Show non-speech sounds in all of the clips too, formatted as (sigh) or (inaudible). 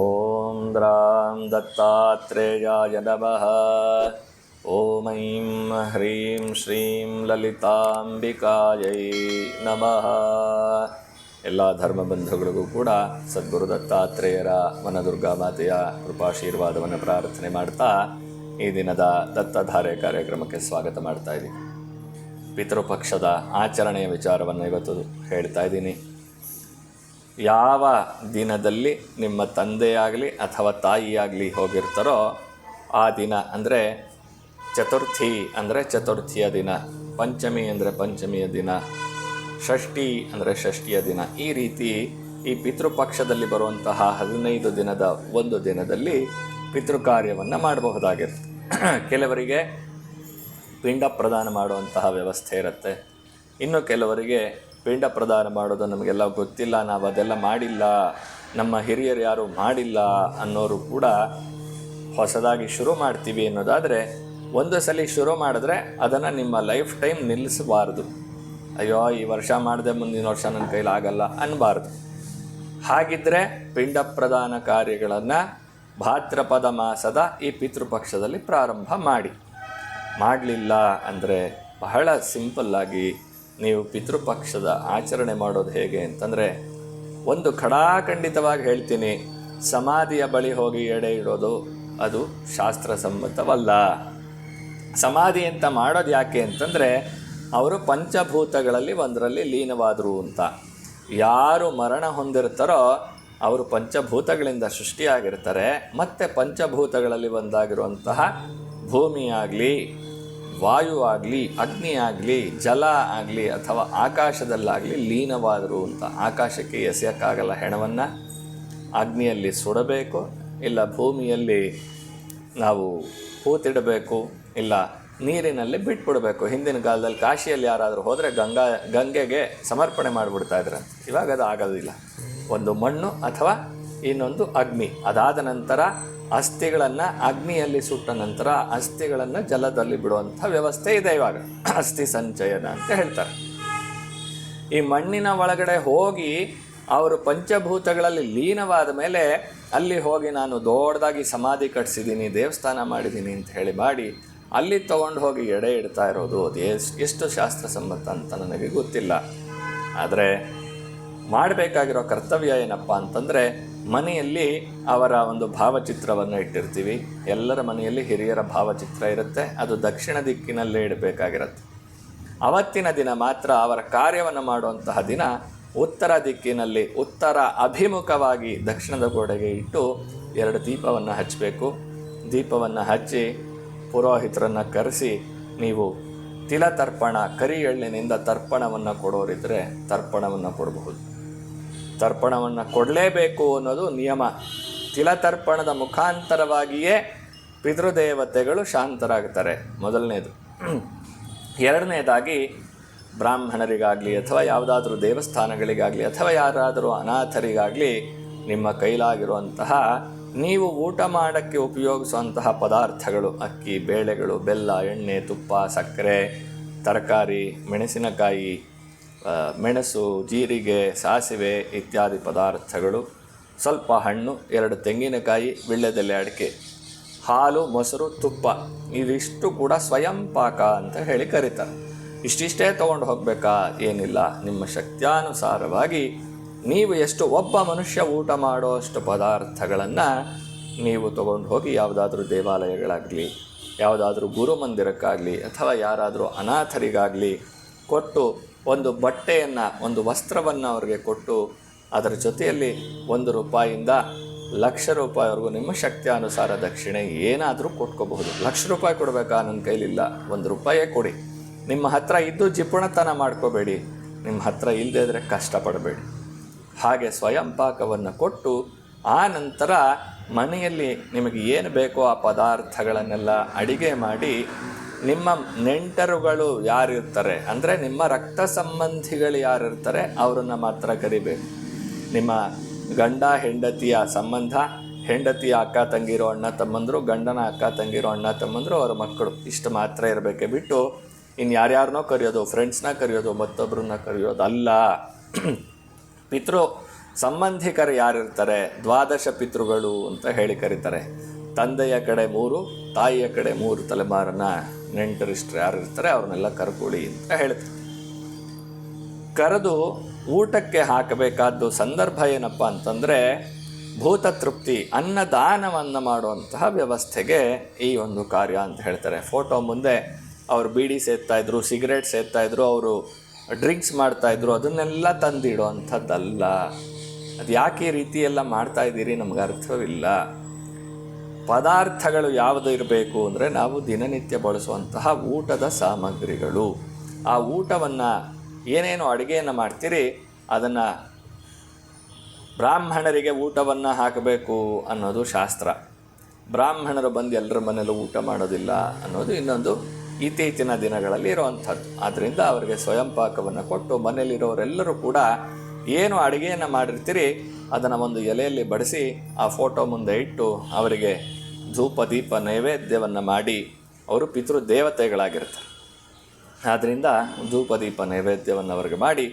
ॐ द्रां दत्तात्रेयाय नमः ॐ ऐं ह्रीं श्रीं ललिताम्बिकायै नमः ಎಲ್ಲ ಧರ್ಮ ಬಂಧುಗಳಿಗೂ ಕೂಡ ಸದ್ಗುರು ದತ್ತಾತ್ರೇಯರ ವನದುರ್ಗಾ ಮಾತೆಯ ಕೃಪಾಶೀರ್ವಾದವನ್ನು ಪ್ರಾರ್ಥನೆ ಮಾಡ್ತಾ ಈ ದಿನದ ದತ್ತಧಾರೆ ಕಾರ್ಯಕ್ರಮಕ್ಕೆ ಸ್ವಾಗತ ಮಾಡ್ತಾ ಇದ್ದೀನಿ. ಪಿತೃಪಕ್ಷದ ಆಚರಣೆಯ ವಿಚಾರವನ್ನು ಇವತ್ತು ಹೇಳ್ತಾ ಇದ್ದೀನಿ. ಯಾವ ದಿನದಲ್ಲಿ ನಿಮ್ಮ ತಂದೆಯಾಗಲಿ ಅಥವಾ ತಾಯಿಯಾಗಲಿ ಹೋಗಿರ್ತಾರೋ ಆ ದಿನ ಅಂದರೆ ಚತುರ್ಥಿ ಅಂದರೆ ಚತುರ್ಥಿಯ ದಿನ, ಪಂಚಮಿ ಅಂದರೆ ಪಂಚಮಿಯ ದಿನ ಷಷ್ಠಿ ಅಂದರೆ ಷಷ್ಠಿಯ ದಿನ. ಈ ರೀತಿ ಈ ಪಿತೃಪಕ್ಷದಲ್ಲಿ ಬರುವಂತಹ ಹದಿನೈದು ದಿನದ ಒಂದು ದಿನದಲ್ಲಿ ಪಿತೃಕಾರ್ಯವನ್ನು ಮಾಡಬಹುದಾಗಿರುತ್ತೆ. ಕೆಲವರಿಗೆ ಪಿಂಡ ಪ್ರದಾನ ಮಾಡುವಂತಹ ವ್ಯವಸ್ಥೆ ಇರುತ್ತೆ. ಇನ್ನು ಕೆಲವರಿಗೆ ಪಿಂಡ ಪ್ರದಾನ ಮಾಡೋದು ನಮಗೆಲ್ಲ ಗೊತ್ತಿಲ್ಲ, ನಾವು ಅದೆಲ್ಲ ಮಾಡಿಲ್ಲ, ನಮ್ಮ ಹಿರಿಯರು ಯಾರು ಮಾಡಿಲ್ಲ ಅನ್ನೋರು ಕೂಡ ಹೊಸದಾಗಿ ಶುರು ಮಾಡ್ತೀವಿ ಅನ್ನೋದಾದರೆ, ಒಂದು ಸಲ ಶುರು ಮಾಡಿದ್ರೆ ಅದನ್ನು ನಿಮ್ಮ ಲೈಫ್ ಟೈಮ್ ನಿಲ್ಲಿಸಬಾರ್ದು. ಅಯ್ಯೋ, ಈ ವರ್ಷ ಮಾಡಿದೆ ಮುಂದಿನ ವರ್ಷ ನನ್ನ ಕೈಲಿ ಆಗಲ್ಲ ಅನ್ನಬಾರ್ದು ಹಾಗಿದ್ದರೆ ಪಿಂಡ ಪ್ರದಾನ ಕಾರ್ಯಗಳನ್ನು ಭಾದ್ರಪದ ಮಾಸದ ಈ ಪಿತೃಪಕ್ಷದಲ್ಲಿ ಪ್ರಾರಂಭ ಮಾಡಿ. ಮಾಡಲಿಲ್ಲ ಅಂದರೆ ಬಹಳ ಸಿಂಪಲ್ಲಾಗಿ ನೀವು ಪಿತೃಪಕ್ಷದ ಆಚರಣೆ ಮಾಡೋದು ಹೇಗೆ ಅಂತಂದರೆ, ಒಂದು ಖಡಾಖಂಡಿತವಾಗಿ ಹೇಳ್ತೀನಿ, ಸಮಾಧಿಯ ಬಳಿ ಹೋಗಿ ಎಡೆ ಇಡೋದು ಅದು ಶಾಸ್ತ್ರಸಮ್ಮತವಲ್ಲ. ಸಮಾಧಿ ಅಂತ ಮಾಡೋದು ಯಾಕೆ ಅಂತಂದರೆ ಅವರು ಪಂಚಭೂತಗಳಲ್ಲಿ ಒಂದರಲ್ಲಿ ಲೀನವಾದರು ಅಂತ. ಯಾರು ಮರಣ ಹೊಂದಿರ್ತಾರೋ ಅವರು ಪಂಚಭೂತಗಳಿಂದ ಸೃಷ್ಟಿಯಾಗಿರ್ತಾರೆ. ಮತ್ತು ಪಂಚಭೂತಗಳಲ್ಲಿ ಒಂದಾಗಿರುವಂತಹ ಭೂಮಿಯಾಗಲಿ, ವಾಯು ಆಗಲಿ, ಅಗ್ನಿ ಆಗಲಿ, ಜಲ ಆಗಲಿ ಅಥವಾ ಆಕಾಶದಲ್ಲಾಗಲಿ ಲೀನವಾದರು ಅಂತ. ಆಕಾಶಕ್ಕೆ ಎಸೆಯೋಕ್ಕಾಗಲ್ಲ ಹೆಣವನ್ನು. ಅಗ್ನಿಯಲ್ಲಿ ಸುಡಬೇಕು, ಇಲ್ಲ ಭೂಮಿಯಲ್ಲಿ ನಾವು ಹೂತಿಡಬೇಕು, ಇಲ್ಲ ನೀರಿನಲ್ಲಿ ಬಿಟ್ಬಿಡಬೇಕು. ಹಿಂದಿನ ಕಾಲದಲ್ಲಿ ಕಾಶಿಯಲ್ಲಿ ಯಾರಾದರೂ ಹೋದರೆ ಗಂಗಾ, ಗಂಗೆಗೆ ಸಮರ್ಪಣೆ ಮಾಡಿಬಿಡ್ತಾ ಇದ್ರಂತೆ ಇವಾಗ ಅದು ಆಗೋದಿಲ್ಲ. ಒಂದು ಮಣ್ಣು ಅಥವಾ ಇನ್ನೊಂದು ಅಗ್ನಿ. ಅದಾದ ನಂತರ ಅಸ್ಥಿಗಳನ್ನು ಅಗ್ನಿಯಲ್ಲಿ ಸುಟ್ಟ ನಂತರ ಅಸ್ಥಿಗಳನ್ನು ಜಲದಲ್ಲಿ ಬಿಡುವಂಥ ವ್ಯವಸ್ಥೆ ಇದೆ ಇವಾಗ. ಅಸ್ಥಿ ಸಂಚಯನ ಅಂತ ಹೇಳ್ತಾರೆ. ಈ ಮಣ್ಣಿನ ಒಳಗಡೆ ಹೋಗಿ ಅವರು ಪಂಚಭೂತಗಳಲ್ಲಿ ಲೀನವಾದ ಮೇಲೆ ಅಲ್ಲಿ ಹೋಗಿ ನಾನು ದೊಡ್ಡದಾಗಿ ಸಮಾಧಿ ಕಟ್ಸಿದ್ದೀನಿ, ದೇವಸ್ಥಾನ ಮಾಡಿದ್ದೀನಿ ಅಂತ ಹೇಳಿ ಮಾಡಿ ಅಲ್ಲಿ ತೊಗೊಂಡು ಹೋಗಿ ಎಡೆ ಇಡ್ತಾ ಇರೋದು ಅದು ಎಷ್ಟು ಎಷ್ಟು ಶಾಸ್ತ್ರಸಮ್ಮತ ಅಂತ ನನಗೆ ಗೊತ್ತಿಲ್ಲ. ಆದರೆ ಮಾಡಬೇಕಾಗಿರೋ ಕರ್ತವ್ಯ ಏನಪ್ಪ ಅಂತಂದರೆ ಮನೆಯಲ್ಲಿ ಅವರ ಒಂದು ಭಾವಚಿತ್ರವನ್ನು ಇಟ್ಟಿರ್ತೀವಿ. ಎಲ್ಲರ ಮನೆಯಲ್ಲಿ ಹಿರಿಯರ ಭಾವಚಿತ್ರ ಇರುತ್ತೆ, ಅದು ದಕ್ಷಿಣ ದಿಕ್ಕಿನಲ್ಲೇ ಇಡಬೇಕಾಗಿರುತ್ತೆ. ಅವತ್ತಿನ ದಿನ ಮಾತ್ರ ಅವರ ಕಾರ್ಯವನ್ನು ಮಾಡುವಂತಹ ದಿನ ಉತ್ತರ ದಿಕ್ಕಿನಲ್ಲಿ ಉತ್ತರ ಅಭಿಮುಖವಾಗಿ ದಕ್ಷಿಣದ ಗೋಡೆಗೆ ಇಟ್ಟು ಎರಡು ದೀಪವನ್ನು ಹಚ್ಚಬೇಕು ದೀಪವನ್ನು ಹಚ್ಚಿ ಪುರೋಹಿತರನ್ನು ಕರೆಸಿ ನೀವು ತಿಲ ತರ್ಪಣ, ಕರಿ ಎಳ್ಳಿನಿಂದ ತರ್ಪಣವನ್ನು ಕೊಡೋರಿದ್ದರೆ ತರ್ಪಣವನ್ನು ಕೊಡಬಹುದು. ತರ್ಪಣವನ್ನು ಕೊಡಲೇಬೇಕು ಅನ್ನೋದು ನಿಯಮ. ತಿಲತರ್ಪಣದ ಮುಖಾಂತರವಾಗಿಯೇ ಪಿತೃದೇವತೆಗಳು ಶಾಂತರಾಗ್ತಾರೆ. ಮೊದಲನೇದು. ಎರಡನೇದಾಗಿ ಬ್ರಾಹ್ಮಣರಿಗಾಗಲಿ ಅಥವಾ ಯಾವುದಾದ್ರೂ ದೇವಸ್ಥಾನಗಳಿಗಾಗಲಿ ಅಥವಾ ಯಾರಾದರೂ ಅನಾಥರಿಗಾಗಲಿ ನಿಮ್ಮ ಕೈಲಾಗಿರುವಂತಹ ನೀವು ಊಟ ಮಾಡೋಕ್ಕೆ ಉಪಯೋಗಿಸುವಂತಹ ಪದಾರ್ಥಗಳು, ಅಕ್ಕಿ, ಬೇಳೆಗಳು, ಬೆಲ್ಲ, ಎಣ್ಣೆ, ತುಪ್ಪ, ಸಕ್ಕರೆ, ತರಕಾರಿ, ಮೆಣಸಿನಕಾಯಿ ಮೆಣಸು, ಜೀರಿಗೆ, ಸಾಸಿವೆ ಇತ್ಯಾದಿ ಪದಾರ್ಥಗಳು, ಸ್ವಲ್ಪ ಹಣ್ಣು, ಎರಡು ತೆಂಗಿನಕಾಯಿ, ವಿಳ್ಳೆದೆಲೆ ಅಡಿಕೆ, ಹಾಲು, ಮೊಸರು, ತುಪ್ಪ ಇವಿಷ್ಟು ಕೂಡ ಸ್ವಯಂ ಪಾಕ ಅಂತ ಹೇಳಿ ಕರೀತಾರೆ. ಇಷ್ಟಿಷ್ಟೇ ತೊಗೊಂಡು ಹೋಗಬೇಕಾ? ಏನಿಲ್ಲ. ನಿಮ್ಮ ಶಕ್ತ್ಯಾನುಸಾರವಾಗಿ ನೀವು ಎಷ್ಟು ಒಬ್ಬ ಮನುಷ್ಯ ಊಟ ಮಾಡೋ ಅಷ್ಟು ಪದಾರ್ಥಗಳನ್ನು ನೀವು ತಗೊಂಡು ಹೋಗಿ ಯಾವುದಾದ್ರೂ ದೇವಾಲಯಗಳಾಗಲಿ, ಯಾವುದಾದ್ರೂ ಗುರು ಮಂದಿರಕ್ಕಾಗಲಿ ಅಥವಾ ಯಾರಾದರೂ ಅನಾಥರಿಗಾಗಲಿ ಕೊಟ್ಟು ಒಂದು ಬಟ್ಟೆಯನ್ನು, ಒಂದು ವಸ್ತ್ರವನ್ನು ಅವರಿಗೆ ಕೊಟ್ಟು ಅದರ ಜೊತೆಯಲ್ಲಿ ಒಂದು ರೂಪಾಯಿಯಿಂದ ಲಕ್ಷ ರೂಪಾಯಿವರೆಗೂ ನಿಮ್ಮ ಶಕ್ತಿ ಅನುಸಾರ ದಕ್ಷಿಣೆ ಏನಾದರೂ ಕೊಟ್ಕೋಬಹುದು. ಲಕ್ಷ ರೂಪಾಯಿ ಕೊಡಬೇಕಾ? ನನ್ನ ಕೈಲಿಲ್ಲ. ಒಂದು ರೂಪಾಯೇ ಕೊಡಿ. ನಿಮ್ಮ ಹತ್ರ ಇದ್ದು ಜಿಪುಣತನ ಮಾಡ್ಕೋಬೇಡಿ. ನಿಮ್ಮ ಹತ್ರ ಇಲ್ಲದೇ ಇದ್ದರೆ ಕಷ್ಟಪಡಬೇಡಿ. ಹಾಗೆ ಸ್ವಯಂ ಪಾಕವನ್ನು ಕೊಟ್ಟು ಆ ನಂತರ ಮನೆಯಲ್ಲಿ ನಿಮಗೆ ಏನು ಬೇಕೋ ಆ ಪದಾರ್ಥಗಳನ್ನೆಲ್ಲ ಅಡಿಗೆ ಮಾಡಿ ನಿಮ್ಮ ನೆಂಟರುಗಳು ಯಾರಿರ್ತಾರೆ? ಅಂದರೆ ನಿಮ್ಮ ರಕ್ತ ಸಂಬಂಧಿಗಳು ಯಾರಿರ್ತಾರೆ? ಅವರನ್ನು ಮಾತ್ರ ಕರಿಬೇಕು. ನಿಮ್ಮ ಗಂಡ, ಹೆಂಡತಿಯ ಸಂಬಂಧ, ಹೆಂಡತಿಯ ಅಕ್ಕ, ತಂಗಿರೋ, ಅಣ್ಣ, ತಮ್ಮಂದರು, ಗಂಡನ ಅಕ್ಕ, ತಂಗಿರೋ, ಅಣ್ಣ, ತಮ್ಮಂದರು, ಅವರ ಮಕ್ಕಳು. ಇಷ್ಟು ಮಾತ್ರ ಇರಬೇಕೆ ಬಿಟ್ಟು ಇನ್ನು ಯಾರ್ಯಾರನ್ನೋ ಕರೆಯೋದು ಫ್ರೆಂಡ್ಸ್ನ ಕರೆಯೋದು ಮತ್ತೊಬ್ಬರನ್ನ ಕರೆಯೋದು ಅಲ್ಲ ಪಿತೃ ಸಂಬಂಧಿಕರು ಯಾರಿರ್ತಾರೆ? ದ್ವಾದಶ ಪಿತೃಗಳು ಅಂತ ಹೇಳಿ ಕರೀತಾರೆ. ತಂದೆಯ ಕಡೆ ಮೂರು, ತಾಯಿಯ ಕಡೆ ಮೂರು ತಲೆಮಾರನ ನೆಂಟರಿಷ್ಟರು ಯಾರಿರ್ತಾರೆ, ಅವ್ರನ್ನೆಲ್ಲ ಕರ್ಕೊಳ್ಳಿ ಅಂತ ಹೇಳ್ತಾರೆ. ಕರೆದು ಊಟಕ್ಕೆ ಹಾಕಬೇಕಾದ್ದು ಸಂದರ್ಭ ಏನಪ್ಪ ಅಂತಂದರೆ, ಭೂತ ತೃಪ್ತಿ, ಅನ್ನದಾನವನ್ನು ಮಾಡುವಂತಹ ವ್ಯವಸ್ಥೆಗೆ ಈ ಒಂದು ಕಾರ್ಯ ಅಂತ ಹೇಳ್ತಾರೆ. ಫೋಟೋ ಮುಂದೆ ಅವರು ಬೀಡಿ ಸೇದ್ತಾ ಇದ್ರು, ಸಿಗರೇಟ್ ಸೇದ್ತಾ ಇದ್ರು, ಅವರು ಡ್ರಿಂಕ್ಸ್ ಮಾಡ್ತಾ ಇದ್ರು, ಅದನ್ನೆಲ್ಲ ತಂದಿಡೋ ಅಂಥದ್ದಲ್ಲ ಅದು ಯಾಕೆ ರೀತಿಯೆಲ್ಲ ರೀತಿ ಮಾಡ್ತಾ ಇದ್ದೀರಿ ನಮ್ಗೆ ಅರ್ಥವಿಲ್ಲ. ಪದಾರ್ಥಗಳು ಯಾವುದು ಇರಬೇಕು ಅಂದರೆ ನಾವು ದಿನನಿತ್ಯ ಬಳಸುವಂತಹ ಊಟದ ಸಾಮಗ್ರಿಗಳು. ಆ ಊಟವನ್ನು ಏನೇನು ಅಡುಗೆಯನ್ನು ಮಾಡ್ತೀರಿ, ಅದನ್ನು ಬ್ರಾಹ್ಮಣರಿಗೆ ಊಟವನ್ನು ಹಾಕಬೇಕು ಅನ್ನೋದು ಶಾಸ್ತ್ರ. ಬ್ರಾಹ್ಮಣರು ಬಂದು ಎಲ್ಲರ ಮನೆಯಲ್ಲೂ ಊಟ ಮಾಡೋದಿಲ್ಲ ಅನ್ನೋದು ಇನ್ನೊಂದು ಇತ್ತೀಚಿನ ದಿನಗಳಲ್ಲಿ ಇರುವಂಥದ್ದು. ಆದ್ದರಿಂದ ಅವರಿಗೆ ಸ್ವಯಂ ಪಾಕವನ್ನು ಕೊಟ್ಟು ಮನೆಯಲ್ಲಿರೋರೆಲ್ಲರೂ ಕೂಡ ಏನು ಅಡುಗೆಯನ್ನು ಮಾಡಿರ್ತೀರಿ, ಅದನ್ನು ಒಂದು ಎಲೆಯಲ್ಲಿ ಬಡಿಸಿ ಆ ಫೋಟೋ ಮುಂದೆ ಇಟ್ಟು ಅವರಿಗೆ ಧೂಪ, ದೀಪ, ನೈವೇದ್ಯವನ್ನು ಮಾಡಿ ಅವರು ಪಿತೃ ದೇವತೆಗಳಾಗಿರ್ತಾರೆ. ಆದ್ದರಿಂದ ಧೂಪ, ದೀಪ, ನೈವೇದ್ಯವನ್ನು ಅವರಿಗೆ ಮಾಡಿ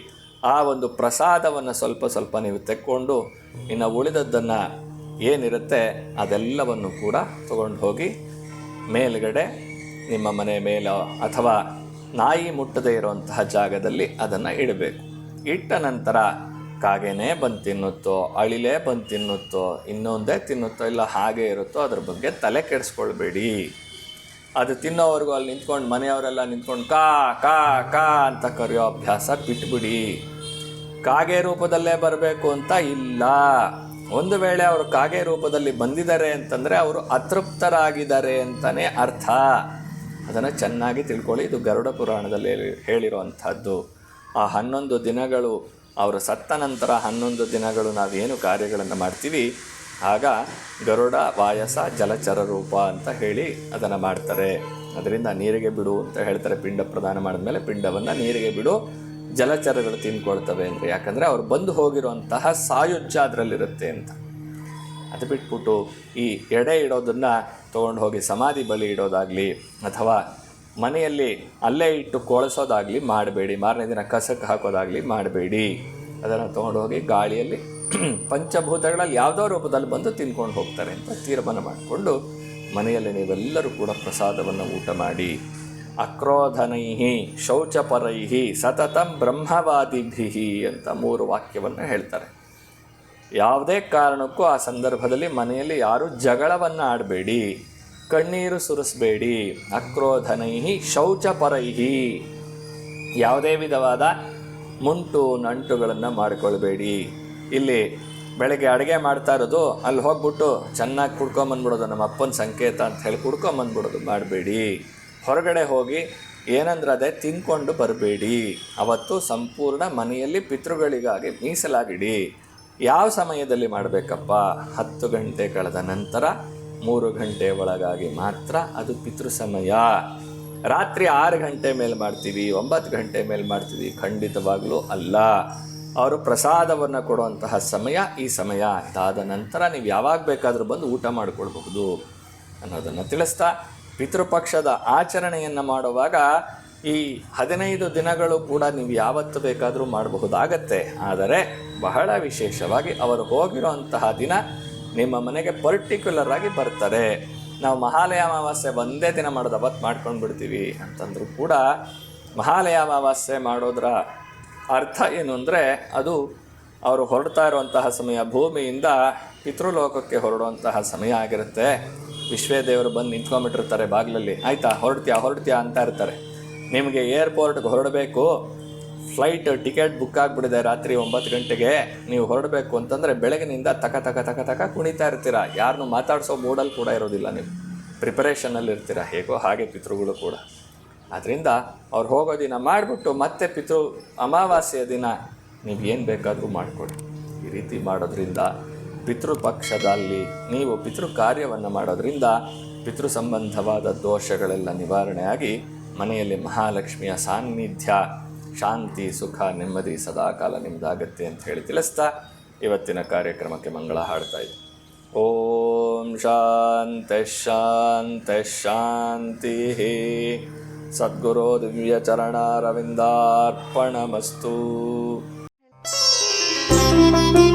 ಆ ಒಂದು ಪ್ರಸಾದವನ್ನು ಸ್ವಲ್ಪ ಸ್ವಲ್ಪ ನೀವು ತೆಕ್ಕೊಂಡು ಇನ್ನು ಉಳಿದದ್ದನ್ನು ಏನಿರುತ್ತೆ ಅದೆಲ್ಲವನ್ನು ಕೂಡ ತಗೊಂಡು ಹೋಗಿ ಮೇಲ್ಗಡೆ ನಿಮ್ಮ ಮನೆ ಮೇಲೋ ಅಥವಾ ನಾಯಿ ಮುಟ್ಟದೇ ಇರುವಂತಹ ಜಾಗದಲ್ಲಿ ಅದನ್ನು ಇಡಬೇಕು. ಇಟ್ಟ ನಂತರ ಕಾಗೆನೇ ಬಂದು ತಿನ್ನುತ್ತೋ, ಅಳಿಲೇ ಬಂದು ತಿನ್ನುತ್ತೋ, ಇನ್ನೊಂದೇ ತಿನ್ನುತ್ತೋ, ಇಲ್ಲ ಹಾಗೆ ಇರುತ್ತೋ ಅದ್ರ ಬಗ್ಗೆ ತಲೆ ಕೆಡಿಸ್ಕೊಳ್ಬೇಡಿ. ಅದು ತಿನ್ನೋವರೆಗೂ ಅಲ್ಲಿ ನಿಂತ್ಕೊಂಡು ಮನೆಯವರೆಲ್ಲ ನಿಂತ್ಕೊಂಡು ಕಾ ಕಾ ಕಾ ಅಂತ ಕರೆಯೋ ಅಭ್ಯಾಸ ಬಿಟ್ಬಿಡಿ. ಕಾಗೆ ರೂಪದಲ್ಲೇ ಬರಬೇಕು ಅಂತ ಇಲ್ಲ. ಒಂದು ವೇಳೆ ಅವರು ಕಾಗೆ ರೂಪದಲ್ಲಿ ಬಂದಿದ್ದಾರೆ ಅಂತಂದರೆ ಅವರು ಅತೃಪ್ತರಾಗಿದ್ದಾರೆ ಅಂತಲೇ ಅರ್ಥ. ಅದನ್ನು ಚೆನ್ನಾಗಿ ತಿಳ್ಕೊಳ್ಳಿ. ಇದು ಗರುಡ ಪುರಾಣದಲ್ಲಿ ಹೇಳಿ- ಹೇಳಿರುವಂಥದ್ದು. ಆ ಹನ್ನೊಂದು ದಿನಗಳು, ಅವರು ಸತ್ತ ನಂತರ ಹನ್ನೊಂದು ದಿನಗಳು ನಾವೇನು ಕಾರ್ಯಗಳನ್ನು ಮಾಡ್ತೀವಿ? ಆಗ ಗರುಡ, ವಾಯಸ, ಜಲಚರ ರೂಪ ಅಂತ ಹೇಳಿ ಅದನ್ನು ಮಾಡ್ತಾರೆ. ಅದರಿಂದ ನೀರಿಗೆ ಬಿಡು ಅಂತ ಹೇಳ್ತಾರೆ. ಪಿಂಡ ಪ್ರದಾನ ಮಾಡಿದ್ಮೇಲೆ ಪಿಂಡವನ್ನು ನೀರಿಗೆ ಬಿಡು, ಜಲಚರಗಳು ತಿನ್ಕೊಳ್ತವೆ ಅಂದರೆ. ಯಾಕಂದರೆ ಅವ್ರು ಬಂದು ಹೋಗಿರುವಂತಹ ಸಾಯುಜ್ಯ ಅದರಲ್ಲಿರುತ್ತೆ ಅಂತ. ಅದು ಬಿಟ್ಬಿಟ್ಟು ಈ ಎಡೆ ಇಡೋದನ್ನು ತೊಗೊಂಡು ಹೋಗಿ ಸಮಾಧಿ ಬಲಿ ಇಡೋದಾಗಲಿ ಅಥವಾ ಮನೆಯಲ್ಲಿ ಅಲ್ಲೇ ಇಟ್ಟು ಕೊಳಸೋದಾಗಲಿ ಮಾಡಬೇಡಿ. ಮಾರನೇ ದಿನ ಕಸಕ್ಕೆ ಹಾಕೋದಾಗಲಿ ಮಾಡಬೇಡಿ. ಅದನ್ನು ತೊಗೊಂಡು ಹೋಗಿ ಗಾಳಿಯಲ್ಲಿ (clears throat) ಪಂಚಭೂತಗಳಲ್ಲಿ ಯಾವುದೋ ರೂಪದಲ್ಲಿ ಬಂದು ತಿನ್ಕೊಂಡು ಹೋಗ್ತಾರೆ ಅಂತ ತೀರ್ಮಾನ ಮಾಡಿಕೊಂಡು ಮನೆಯಲ್ಲಿ ನೀವೆಲ್ಲರೂ ಕೂಡ ಪ್ರಸಾದವನ್ನು ಊಟ ಮಾಡಿ. ಅಕ್ರೋಧನೈ ಶೌಚಪರೈ ಸತತಂ ಬ್ರಹ್ಮವಾದಿಭಿ ಅಂತ ಮೂರು ವಾಕ್ಯವನ್ನು ಹೇಳ್ತಾರೆ. ಯಾವುದೇ ಕಾರಣಕ್ಕೂ ಆ ಸಂದರ್ಭದಲ್ಲಿ ಮನೆಯಲ್ಲಿ ಯಾರು ಜಗಳವನ್ನು ಆಡಬೇಡಿ ಕಣ್ಣೀರು ಸುರಿಸಬೇಡಿ. ಅಕ್ರೋಧನೈಹಿ ಶೌಚಪರೈಹಿ. ಯಾವುದೇ ವಿಧವಾದ ಮುಂಟು ನಂಟುಗಳನ್ನು ಮಾಡಿಕೊಳ್ಬೇಡಿ. ಇಲ್ಲಿ ಬೆಳಗ್ಗೆ ಅಡುಗೆ ಮಾಡ್ತಾ ಇರೋದು, ಅಲ್ಲಿ ಹೋಗ್ಬಿಟ್ಟು ಚೆನ್ನಾಗಿ ಕುಡ್ಕೊಂಬಂದ್ಬಿಡೋದು, ನಮ್ಮ ಅಪ್ಪನ ಸಂಕೇತ ಅಂತ ಹೇಳಿ ಕುಡ್ಕೊಂಬಂದ್ಬಿಡೋದು ಮಾಡಬೇಡಿ. ಹೊರಗಡೆ ಹೋಗಿ ಏನಂದ್ರೆ ಅದೇ ತಿನ್ಕೊಂಡು ಬರಬೇಡಿ. ಅವತ್ತು ಸಂಪೂರ್ಣ ಮನೆಯಲ್ಲಿ ಪಿತೃಗಳಿಗಾಗಿ ಮೀಸಲಾಗಿಡಿ. ಯಾವ ಸಮಯದಲ್ಲಿ ಮಾಡಬೇಕಪ್ಪ? ಹತ್ತು ಗಂಟೆ ಕಳೆದ ನಂತರ ಮೂರು ಗಂಟೆ ಒಳಗಾಗಿ ಮಾತ್ರ ಅದು ಪಿತೃ ಸಮಯ. ರಾತ್ರಿ ಆರು ಗಂಟೆ ಮೇಲೆ ಮಾಡ್ತೀವಿ, ಒಂಬತ್ತು ಗಂಟೆ ಮೇಲೆ ಮಾಡ್ತೀವಿ, ಖಂಡಿತವಾಗಲೂ ಅಲ್ಲ. ಅವರು ಪ್ರಸಾದವನ್ನು ಕೊಡುವಂತಹ ಸಮಯ ಈ ಸಮಯ ಅದಾದ ನಂತರ ನೀವು ಯಾವಾಗ ಬೇಕಾದರೂ ಬಂದು ಊಟ ಮಾಡಿಕೊಳ್ಬಹುದು ಅನ್ನೋದನ್ನು ತಿಳಿಸ್ತಾ ಪಿತೃಪಕ್ಷದ ಆಚರಣೆಯನ್ನು ಮಾಡುವಾಗ ಈ ಹದಿನೈದು ದಿನಗಳು ಕೂಡ ನೀವು ಯಾವತ್ತು ಬೇಕಾದರೂ ಮಾಡಬಹುದಾಗತ್ತೆ. ಆದರೆ ಬಹಳ ವಿಶೇಷವಾಗಿ ಅವರು ಹೋಗಿರುವಂತಹ ದಿನ ನಿಮ್ಮ ಮನೆಗೆ ಪರ್ಟಿಕ್ಯುಲರ್ ಆಗಿ ಬರ್ತಾರೆ ನಾವು ಮಹಾಲಯ ಅಮಾವಾಸ್ಯೆ ಒಂದೇ ದಿನ ಮಾಡೋದು ಅವತ್ತು ಮಾಡ್ಕೊಂಡು ಬಿಡ್ತೀವಿ ಅಂತಂದರೂ ಕೂಡ ಮಹಾಲಯ ಅಮಾವಾಸ್ಯೆ ಮಾಡೋದ್ರ ಅರ್ಥ ಏನು ಅಂದರೆ ಅದು ಅವರು ಹೊರಡ್ತಾ ಇರುವಂತಹ ಸಮಯ, ಭೂಮಿಯಿಂದ ಪಿತೃಲೋಕಕ್ಕೆ ಹೊರಡುವಂತಹ ಸಮಯ ಆಗಿರುತ್ತೆ. ವಿಶ್ವೇ ದೇವರು ಬಂದು ನಿಂತ್ಕೊಂಡ್ಬಿಟ್ಟಿರ್ತಾರೆ ಬಾಗಿಲಲ್ಲಿ. ಆಯಿತಾ, ಹೊರಡ್ತೀಯಾ ಹೊರಡ್ತೀಯಾ ಅಂತ ಇರ್ತಾರೆ. ನಿಮಗೆ ಏರ್ಪೋರ್ಟ್ಗೆ ಹೊರಡಬೇಕು. ಫ್ಲೈಟ್ ಟಿಕೆಟ್ ಬುಕ್ ಆಗಿಬಿಡಿದೆ ರಾತ್ರಿ ಒಂಬತ್ತು ಗಂಟೆಗೆ. ನೀವು ಹೊರಡಬೇಕು ಅಂತಂದರೆ ಬೆಳಗಿನಿಂದ ತಕ ತಕ ತಕ ತಕ ಕುಣಿತಾ ಇರ್ತೀರ. ಯಾರನ್ನೂ ಮಾತಾಡಿಸೋ ಮೂಡಲ್ಲಿ ಕೂಡ ಇರೋದಿಲ್ಲ ನೀವು. ಪ್ರಿಪರೇಷನಲ್ಲಿ ಇರ್ತೀರ. ಹೇಗೋ ಹಾಗೆ ಪಿತೃಗಳು ಕೂಡ. ಆದ್ದರಿಂದ ಅವ್ರು ಹೋಗೋ ದಿನ ಮಾಡಿಬಿಟ್ಟು ಮತ್ತೆ ಪಿತೃ ಅಮಾವಾಸ್ಯೆಯ ದಿನ ನೀವು ಏನು ಬೇಕಾದರೂ ಮಾಡಿಕೊಡಿ ಈ ರೀತಿ ಮಾಡೋದ್ರಿಂದ ಪಿತೃಪಕ್ಷದಲ್ಲಿ ನೀವು ಪಿತೃ ಕಾರ್ಯವನ್ನು ಮಾಡೋದ್ರಿಂದ ಪಿತೃ ಸಂಬಂಧವಾದ ದೋಷಗಳೆಲ್ಲ ನಿವಾರಣೆಯಾಗಿ ಮನೆಯಲ್ಲಿ ಮಹಾಲಕ್ಷ್ಮಿಯ ಸಾನ್ನಿಧ್ಯ ಶಾಂತಿ, ಸುಖ, ನೆಮ್ಮದಿ ಸದಾಕಾಲ ನಿಮ್ಮದಾಗತ್ತೆ ಅಂತ ಹೇಳಿ ತಿಳಿಸ್ತಾ ಇವತ್ತಿನ ಕಾರ್ಯಕ್ರಮಕ್ಕೆ ಮಂಗಳ ಹಾಡ್ತಾ ಇದೆ ಓಂ ಶಾಂತ ಶಾಂತ ಶಾಂತಿ ಸದ್ಗುರೋ ದಿವ್ಯ ಚರಣಾರವಿಂದಾರ್ಪಣಮಸ್ತು Thank you.